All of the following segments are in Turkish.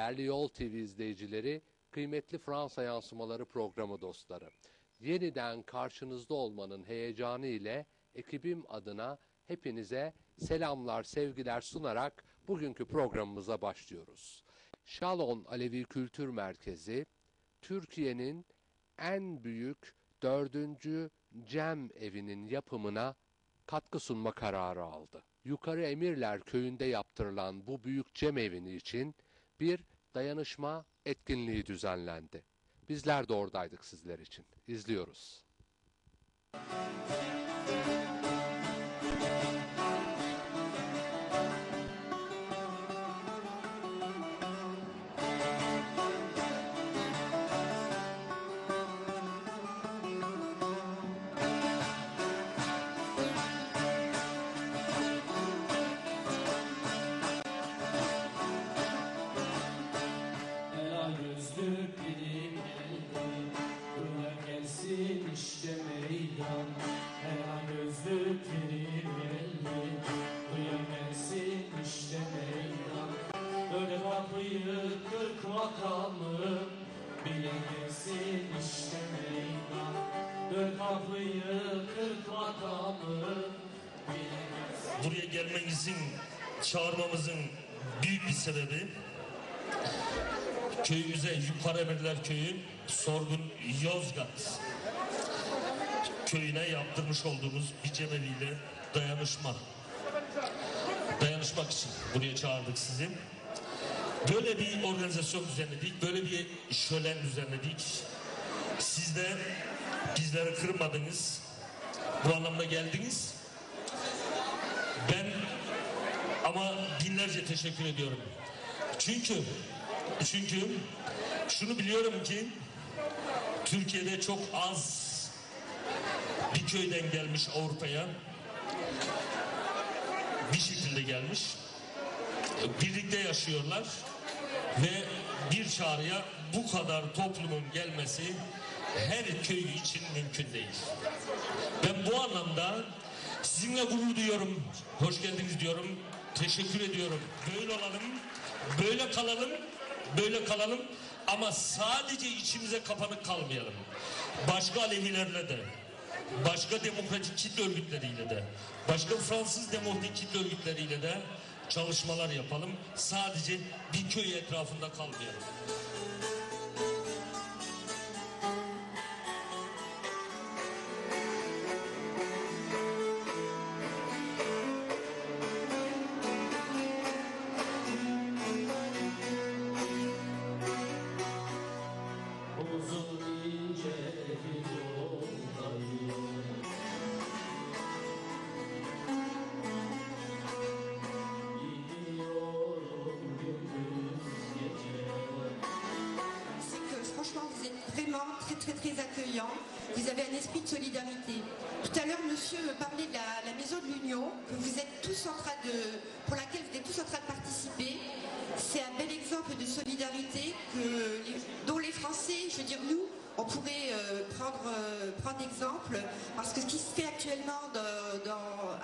Değerli Yol TV izleyicileri, kıymetli Fransa yansımaları programı dostları. Yeniden karşınızda olmanın heyecanı ile ekibim adına hepinize selamlar, sevgiler sunarak bugünkü programımıza başlıyoruz. Şalon Alevi Kültür Merkezi, Türkiye'nin en büyük dördüncü Cem evinin yapımına katkı sunma kararı aldı. Yukarı Emirler köyünde yaptırılan bu büyük cem evini için bir dayanışma etkinliği düzenlendi. Bizler de oradaydık sizler için. İzliyoruz. Ela kapıyı kırk makamı Bile gelsin buraya gelmenizin, çağırmamızın büyük bir sebebi köyümüze Yukarı Emirler Köyü Sorgun Yozgat köyüne yaptırmış olduğumuz bir cemeviyle dayanışma. Dayanışmak için buraya çağırdık sizi. Böyle bir organizasyon düzenledik, böyle bir şölen düzenledik. Siz bizleri kırmadınız. Bu anlamda geldiniz. Ben ama binlerce teşekkür ediyorum. Çünkü çünkü şunu biliyorum ki Türkiye'de çok az bir köyden gelmiş Avrupa'ya bir şekilde gelmiş. Birlikte yaşıyorlar ve bir çağrıya bu kadar toplumun gelmesi her köy için mümkün değil. Ben bu anlamda sizinle gurur duyuyorum. Hoş geldiniz diyorum. Teşekkür ediyorum. Böyle olalım. Böyle kalalım. Böyle kalalım. Ama sadece içimize kapanık kalmayalım. Başka Alevilerle de, başka demokratik kitle örgütleriyle de, başka Fransız demokratik kitle örgütleriyle de çalışmalar yapalım. Sadece bir köy etrafında kalmayalım. Très très très accueillant. Vous avez un esprit de solidarité. Tout à l'heure, monsieur me parlait de la, maison de l'Union, que vous êtes tous en train de, pour laquelle vous êtes tous en train de participer. C'est un bel exemple de solidarité dont les Français, je veux dire nous, on pourrait euh, prendre, euh, prendre exemple, parce que ce qui se fait actuellement dans,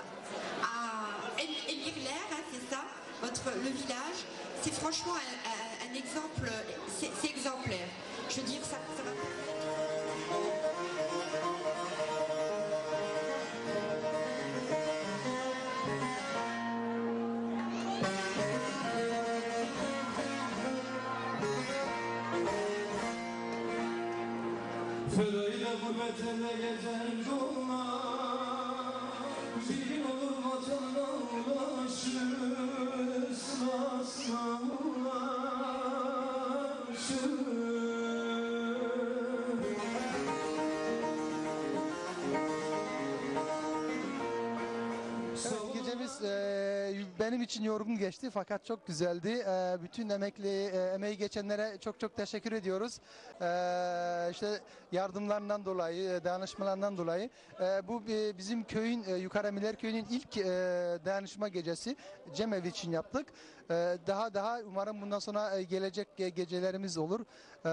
à Émirler, hein, c'est ça, votre, le village, c'est franchement un, exemple, c'est c'est exemplaire. Je veux dire, ça, ça va. Fırıyla gurbetine gezen durma Bir olur vatana ulaşır Sırasına ulaşır. Evet, gecemiz e, benim için yorgun geçti fakat çok güzeldi. E, bütün emekli e, emeği geçenlere çok çok teşekkür ediyoruz. E, işte yardımlarından dolayı, e, dayanışmalarından dolayı. E, bu e, bizim köyün e, Yukarı Emiler Köyü'nün ilk e, dayanışma gecesi Cemevi için yaptık. E, daha daha umarım bundan sonra e, gelecek ge- gecelerimiz olur. E,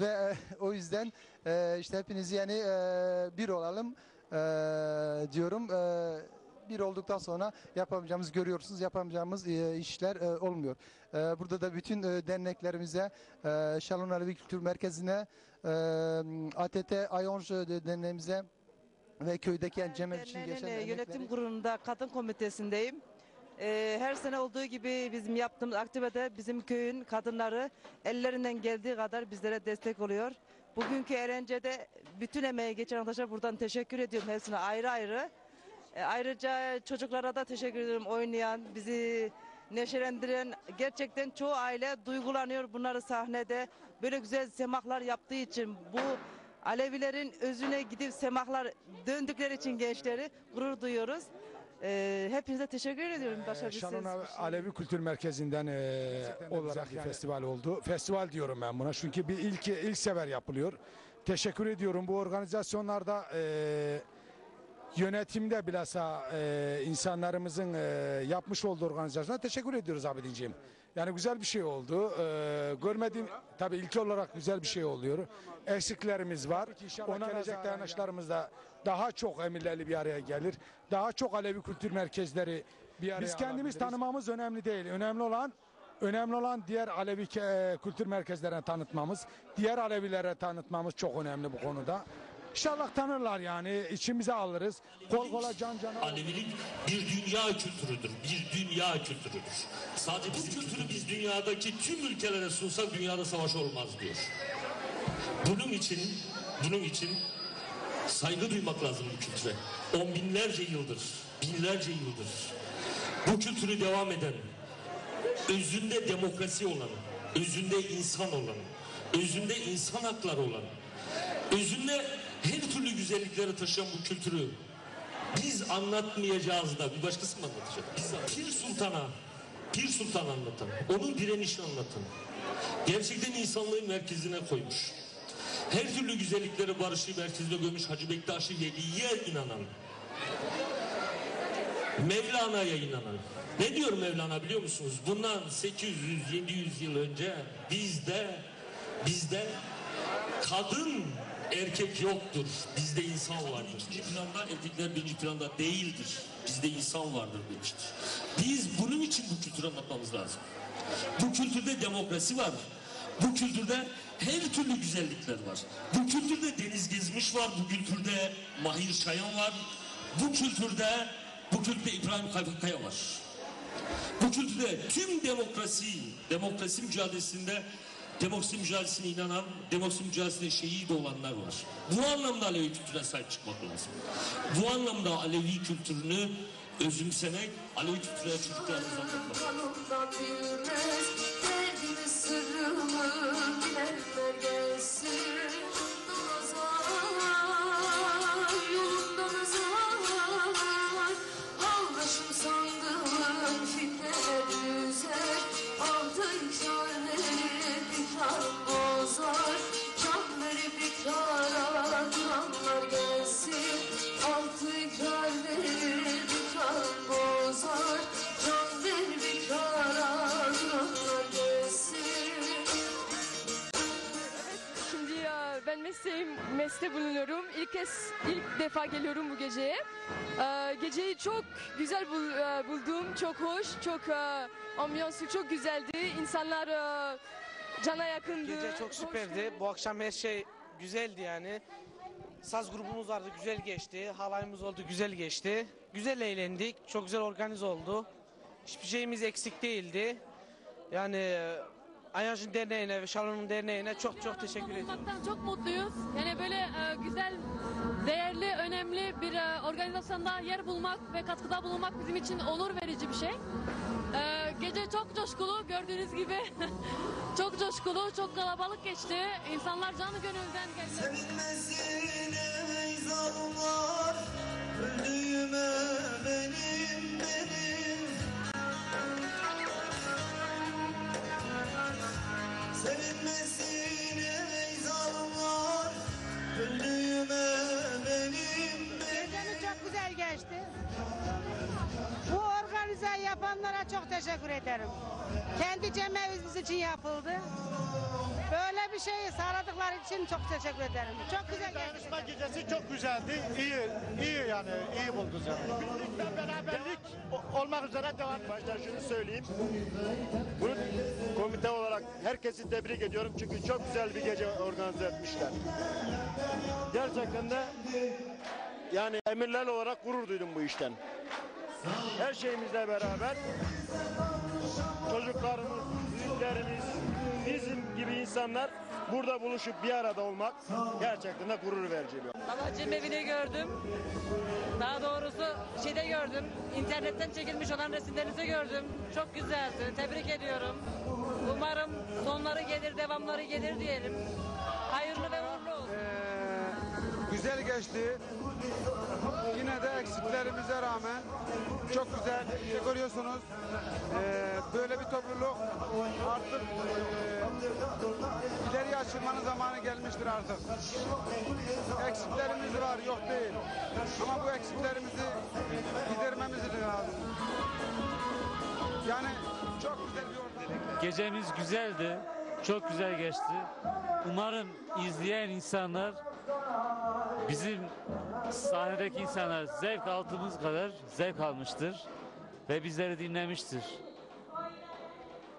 ve e, o yüzden e, işte hepinizi yani e, bir olalım e, diyorum. E, bir olduktan sonra yapamayacağımız görüyorsunuz yapamayacağımız e, işler e, olmuyor. E, burada da bütün e, derneklerimize, e, Şalon Alevi Kültür Merkezi'ne, e, ATT Ayonj derneğimize ve köydeki cemaat için Derneğinin, geçen emekleri- yönetim kurulunda kadın komitesindeyim. Her sene olduğu gibi bizim yaptığımız aktivite bizim köyün kadınları ellerinden geldiği kadar bizlere destek oluyor. Bugünkü eğlencede bütün emeği geçen arkadaşlar buradan teşekkür ediyorum hepsine ayrı ayrı. E, ayrıca çocuklara da teşekkür ediyorum oynayan, bizi neşelendiren gerçekten çoğu aile duygulanıyor bunları sahnede böyle güzel semahlar yaptığı için bu Alevilerin özüne gidip semahlar döndükleri için gençleri gurur duyuyoruz. E, hepinize teşekkür ediyorum. Başarılı Şanon Alevi Kültür Merkezi'nden e, olarak bir festival oldu. Festival diyorum ben buna çünkü bir ilk ilk sefer yapılıyor. Teşekkür ediyorum bu organizasyonlarda e, yönetimde bilhassa e, insanlarımızın e, yapmış olduğu organizasyona teşekkür ediyoruz Abidin'ciğim. Yani güzel bir şey oldu. E, görmediğim tabii ilk olarak güzel bir şey oluyor. Eksiklerimiz var. Ona gelecek dayanışlarımız da daha çok emirlerli bir araya gelir. Daha çok Alevi kültür merkezleri bir araya Biz kendimiz tanımamız önemli değil. Önemli olan Önemli olan diğer Alevi ke- kültür merkezlerine tanıtmamız, diğer Alevilere tanıtmamız çok önemli bu konuda. İnşallah tanırlar yani, içimize alırız. Kol kola can cana. Alevilik bir dünya kültürüdür. Bir dünya kültürüdür. Sadece bu kültürü biz dünyadaki tüm ülkelere sunsak dünyada savaş olmaz diyor. Bunun için, bunun için saygı duymak lazım bu kültüre. On binlerce yıldır, binlerce yıldır bu kültürü devam eden, özünde demokrasi olan, özünde insan olan, özünde insan hakları olan, özünde her türlü güzellikleri taşıyan bu kültürü biz anlatmayacağız da bir başkası mı anlatacak? Biz Pir Sultan'a, Pir Sultan anlatan, onun direnişini anlatan, gerçekten insanlığı merkezine koymuş. Her türlü güzellikleri barışı merkezine koymuş Hacı Bektaş-ı Veli'ye inanan, Mevlana'ya inanan. Ne diyor Mevlana biliyor musunuz? Bundan 800-700 yıl önce bizde bizde kadın erkek yoktur. Bizde insan vardır. İkinci planda erkekler birinci planda değildir. Bizde insan vardır demiştir. Biz bunun için bu kültürü anlatmamız lazım. Bu kültürde demokrasi var. Bu kültürde her türlü güzellikler var. Bu kültürde Deniz Gezmiş var. Bu kültürde Mahir Şayan var. Bu kültürde bu kültürde İbrahim Kayfakkaya var. Bu kültürde tüm demokrasi, demokrasi mücadelesinde demokrasi mücadelesine inanan, demokrasi mücadelesine şehit olanlar var. Bu anlamda Alevi kültürüne sahip çıkmak lazım. Bu anlamda Alevi kültürünü özümsemek, Alevi kültürüne çocuklarımıza anlatmak. Düzer mesleğe bulunuyorum. İlk kez, ilk defa geliyorum bu geceye. E, Geceyi çok güzel bul- e, buldum, çok hoş, çok e, ambiyansı çok güzeldi. İnsanlar e, cana yakındı. Gece çok süperdi. hoştu. Bu akşam her şey güzeldi yani. Saz grubumuz vardı, güzel geçti. Halayımız oldu, güzel geçti. Güzel eğlendik, çok güzel organize oldu. Hiçbir şeyimiz eksik değildi. Yani Ayaş'ın derneğine ve Şalon'un derneğine çok çok teşekkür ediyorum. çok mutluyuz. Yani böyle e, güzel, değerli, önemli bir e, organizasyonda yer bulmak ve katkıda bulunmak bizim için onur verici bir şey. E, gece çok coşkulu, gördüğünüz gibi çok coşkulu, çok kalabalık geçti. İnsanlar canı gönülden geldiler. Sevinmesin ey zalimler Öldüğüme benim yapanlara çok teşekkür ederim. Kendi cemevimiz için yapıldı. Böyle bir şeyi sağladıkları için çok teşekkür ederim. Çok güzel geçti. Dayanışma gecesi çok güzeldi. İyi, iyi yani, iyi bulduk yani. Birlikte beraberlik olmak üzere devam. Başta şunu söyleyeyim. Bunu komite olarak herkesi tebrik ediyorum çünkü çok güzel bir gece organize etmişler. Gerçekten de yani emirler olarak gurur duydum bu işten. Her şeyimizle beraber çocuklarımız, büyüklerimiz, bizim gibi insanlar burada buluşup bir arada olmak gerçekten de gurur verici. Babacığım evini gördüm. Daha doğrusu şeyde gördüm. İnternetten çekilmiş olan resimlerinizi gördüm. Çok güzeldi. Tebrik ediyorum. Umarım sonları gelir, devamları gelir diyelim. Hayırlı ve uğurlu olsun. Güzel geçti. Yine de eksiklerimize rağmen çok güzel işte görüyorsunuz. Ee, böyle bir topluluk artık e, ileriye açılmanın zamanı gelmiştir artık. Eksiklerimiz var yok değil. Ama bu eksiklerimizi gidermemiz lazım. Yani çok güzel bir ortam. Gecemiz güzeldi. Çok güzel geçti. Umarım izleyen insanlar bizim sahnedeki insanlar zevk aldığımız kadar zevk almıştır ve bizleri dinlemiştir.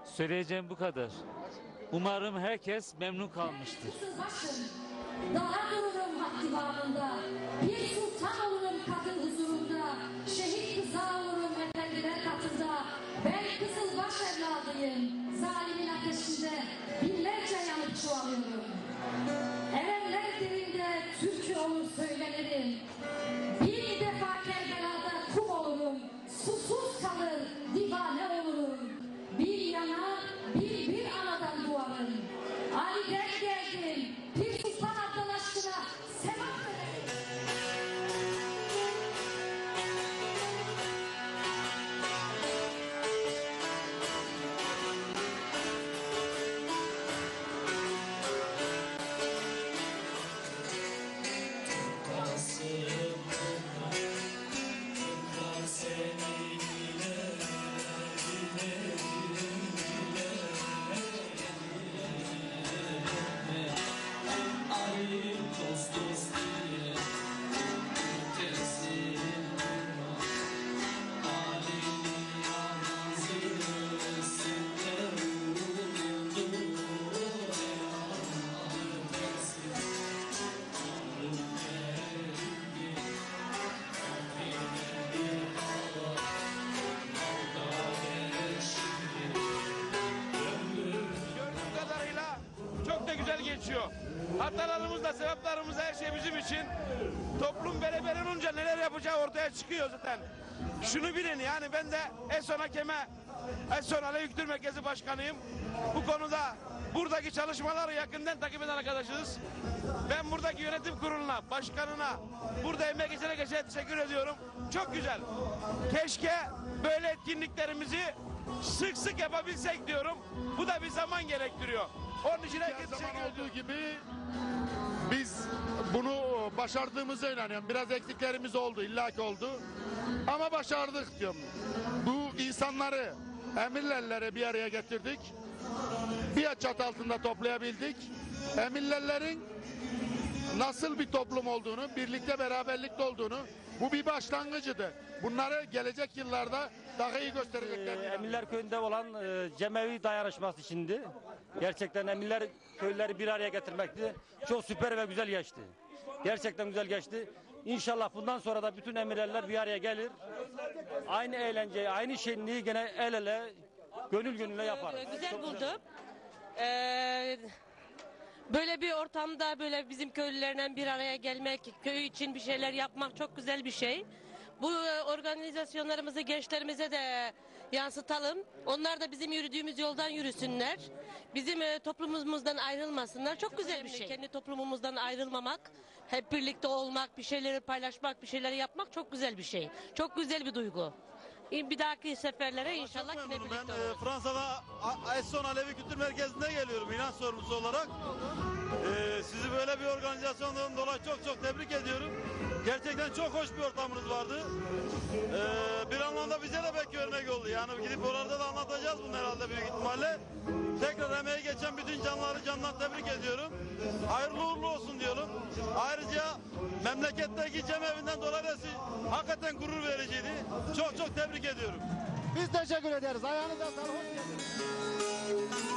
Söyleyeceğim bu kadar. Umarım herkes memnun kalmıştır. Dururum haddi bağında. Bir sultan olurum kadın huzurunda. Şehit kıza olurum efendiler katında. Ben Kızılbaş evladıyım. Zalimin ateşinde binlerce yanıp çoğalıyorum. Geçiyor. Hatalarımız da sevaplarımız da her şey bizim için. Toplum beraber olunca neler yapacağı ortaya çıkıyor zaten. Şunu bilin yani ben de Eson Hakem'e Eson Ale Yüktür Merkezi Başkanıyım. Bu konuda buradaki çalışmaları yakından takip eden arkadaşız. Ben buradaki yönetim kuruluna, başkanına, burada emek geçene geçene teşekkür ediyorum. Çok güzel. Keşke böyle etkinliklerimizi sık sık yapabilsek diyorum. Bu da bir zaman gerektiriyor. Onun için herkese zaman olduğu gibi biz bunu başardığımıza inanıyorum. Biraz eksiklerimiz oldu, illaki oldu. Ama başardık diyorum. Bu insanları, emirlerleri bir araya getirdik. Bir çat altında toplayabildik. Emirlerlerin nasıl bir toplum olduğunu, birlikte beraberlikte olduğunu, bu bir başlangıcıdır. Bunları gelecek yıllarda daha iyi gösterecekler. Ee, Emirler Köyü'nde olan e, cemevi dayanışması içindi. Gerçekten Emirler köyleri bir araya getirmekti. Çok süper ve güzel geçti. Gerçekten güzel geçti. İnşallah bundan sonra da bütün emirler bir araya gelir. Aynı eğlenceyi, aynı şenliği gene el ele, gönül gönüle yaparız. Güzel buldum. Ee, böyle bir ortamda böyle bizim köylülerle bir araya gelmek, köy için bir şeyler yapmak çok güzel bir şey. Bu e, organizasyonlarımızı gençlerimize de yansıtalım. Onlar da bizim yürüdüğümüz yoldan yürüsünler. Bizim e, toplumumuzdan ayrılmasınlar. Çok güzel bir şey. Kendi toplumumuzdan ayrılmamak, hep birlikte olmak, bir şeyleri paylaşmak, bir şeyleri yapmak çok güzel bir şey. Çok güzel bir duygu. Bir dahaki seferlere inşallah yine birlikte Ben e, e, Fransa'da A- Esson Alevi Kültür Merkezi'nde geliyorum inanç sorumlusu olarak. E, sizi böyle bir organizasyondan dolayı çok çok tebrik ediyorum. Gerçekten çok hoş bir ortamınız vardı. Ee, bir anlamda bize de belki örnek oldu. Yani gidip oralarda da anlatacağız bunu herhalde büyük ihtimalle. Tekrar emeği geçen bütün canları candan tebrik ediyorum. Hayırlı uğurlu olsun diyorum. Ayrıca memleketteki cemevinden siz- hakikaten gurur vericiydi. Çok çok tebrik ediyorum. Biz teşekkür ederiz. Ayağınıza sağlık. Hoş geldiniz.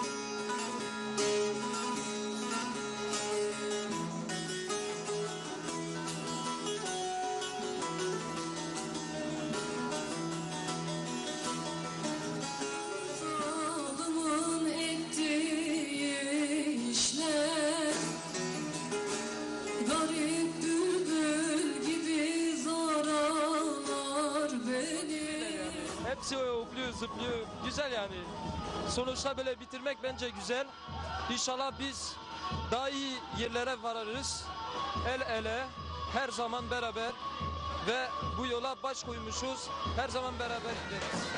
Güzel yani. Sonuçta böyle bitirmek bence güzel. İnşallah biz daha iyi yerlere varırız. El ele, her zaman beraber ve bu yola baş koymuşuz. Her zaman beraber gideriz.